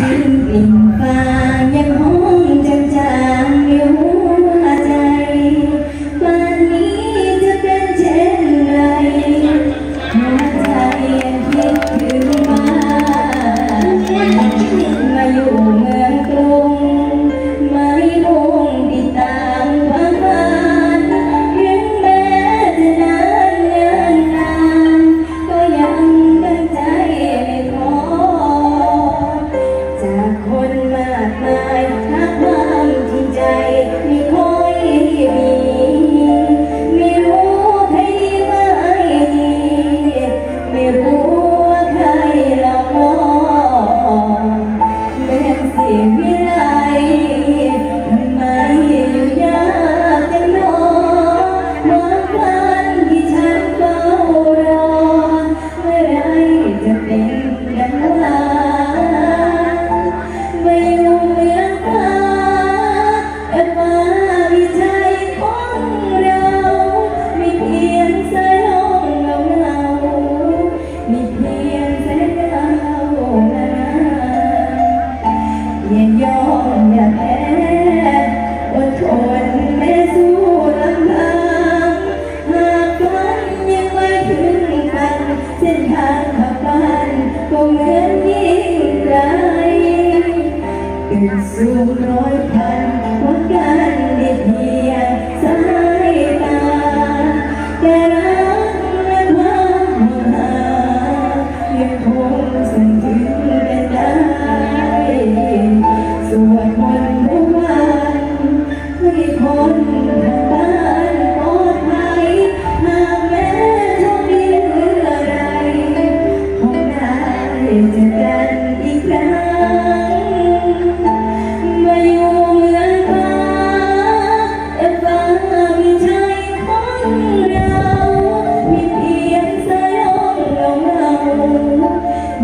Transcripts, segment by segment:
ฉัน ตึกสูงร้อยพัน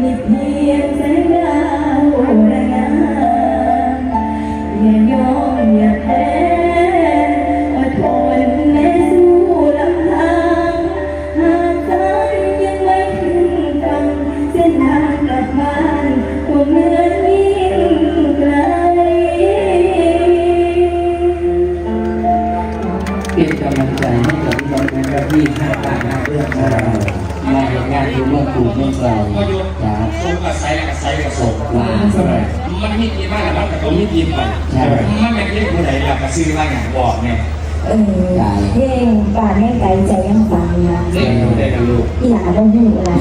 ๆมีเพียงแสงดาวระงามอย่ายอมอย่าแพ้อดทนแม้สู้ลำพังหากฝันยังไม่ถึงฝั่งเส้นทางกลับบ้านก็เหมือนยิ่งไกลเป็นกำลังใจให้กับพี่น้องนะครับที่ข้างบ้านข้างเรื่องของเรา กาเห็นงานที่เมืองกรุงเมืองไกลก็ยนจ้าส่งกับไซกับไซกับส่งหลานสมัยมันไม่กินมากแล้วแต่ก็มีกินไปใช่มันไม่เรียกผู้ใดอยากกระซื้อว่าอย่างบอกเนี่ยเออเพ่งปาดไม่ไกลใจยังฟังนะเรียกได้กันลูกอีหลาต้องหูอะไร